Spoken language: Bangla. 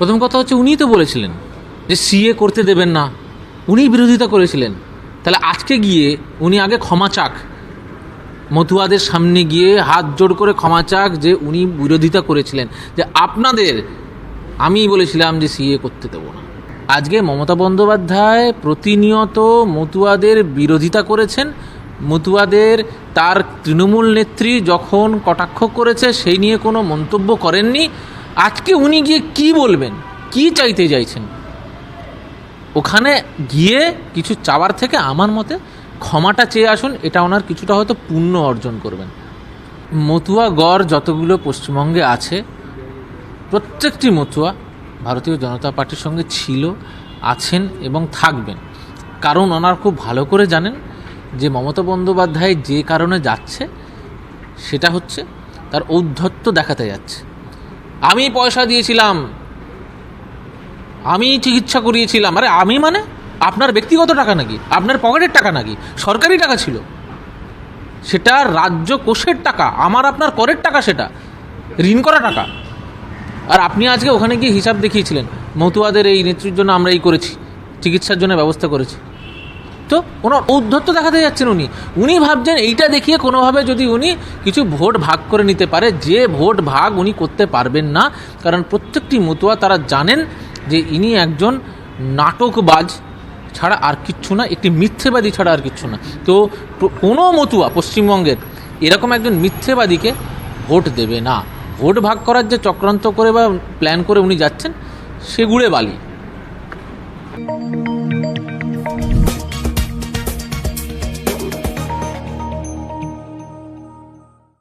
প্রথম কথা হচ্ছে উনিই তো বলেছিলেন যে সিএ করতে দেবেন না। উনিই বিরোধিতা করেছিলেন। তাহলে আজকে গিয়ে উনি আগে ক্ষমা চাক। মতুয়াদের সামনে গিয়ে হাত জোড় করে ক্ষমা চাক যে উনি বিরোধিতা করেছিলেন। যে আপনাদের আমি বলেছিলাম যে সিএ করতে দেবো না। আজকে মমতা বন্দ্যোপাধ্যায় প্রতিনিয়ত মতুয়াদের বিরোধিতা করেছেন। মতুয়াদের তার তৃণমূল নেত্রী যখন কটাক্ষ করেছে, সেই নিয়ে কোনো মন্তব্য করেননি। আজকে উনি গিয়ে কি বলবেন? কি চাইতে চাইছেন? ওখানে গিয়ে কিছু চাওয়ার থেকে আমার মতে ক্ষমাটা চেয়ে আসুন, এটা ওনার কিছুটা হয়তো পুণ্য অর্জন করবেন। মতুয়া গড় যতগুলো পশ্চিমবঙ্গে আছে, প্রত্যেকটি মতুয়া ভারতীয় জনতা পার্টির সঙ্গে ছিল, আছেন এবং থাকবেন। কারণ ওনার খুব ভালো করে জানেন যে মমতা বন্দ্যোপাধ্যায় যে কারণে যাচ্ছে, সেটা হচ্ছে তার ঔদ্ধত্য দেখাতে যাচ্ছে। আমি পয়সা দিয়েছিলাম। আমি চিকিৎসা করিয়েছিলাম। আরে আমি মানে? আপনার ব্যক্তিগত টাকা নাকি? আপনার পকেটের টাকা নাকি? সরকারি টাকা ছিল। সেটা রাজ্য কোষের টাকা। আমার আপনার করের টাকা সেটা। ঋণ করা টাকা। আর আপনি আজকে ওখানে গিয়ে হিসাব দেখিয়েছিলেন। মতুয়াদের এই নেত্রীর জন্য আমরা এই করেছি। চিকিৎসার জন্য ব্যবস্থা করেছি। তো ওনার ঔদ্ধত্য দেখাতে যাচ্ছেন উনি। উনি ভাবছেন এইটা দেখিয়ে কোনোভাবে যদি উনি কিছু ভোট ভাগ করে নিতে পারে, যে ভোট ভাগ উনি করতে পারবেন না, কারণ প্রত্যেকটি মতুয়া তারা জানেন যে ইনি একজন নাটকবাজ ছাড়া আর কিচ্ছু না, একটি মিথ্যেবাদী ছাড়া আর কিচ্ছু না। তো কোনো মতুয়া পশ্চিমবঙ্গের এরকম একজন মিথ্যেবাদীকে ভোট দেবে না। ভোট ভাগ করার যে চক্রান্ত করে বা প্ল্যান করে উনি যাচ্ছেন, সেগুড়ে বালি।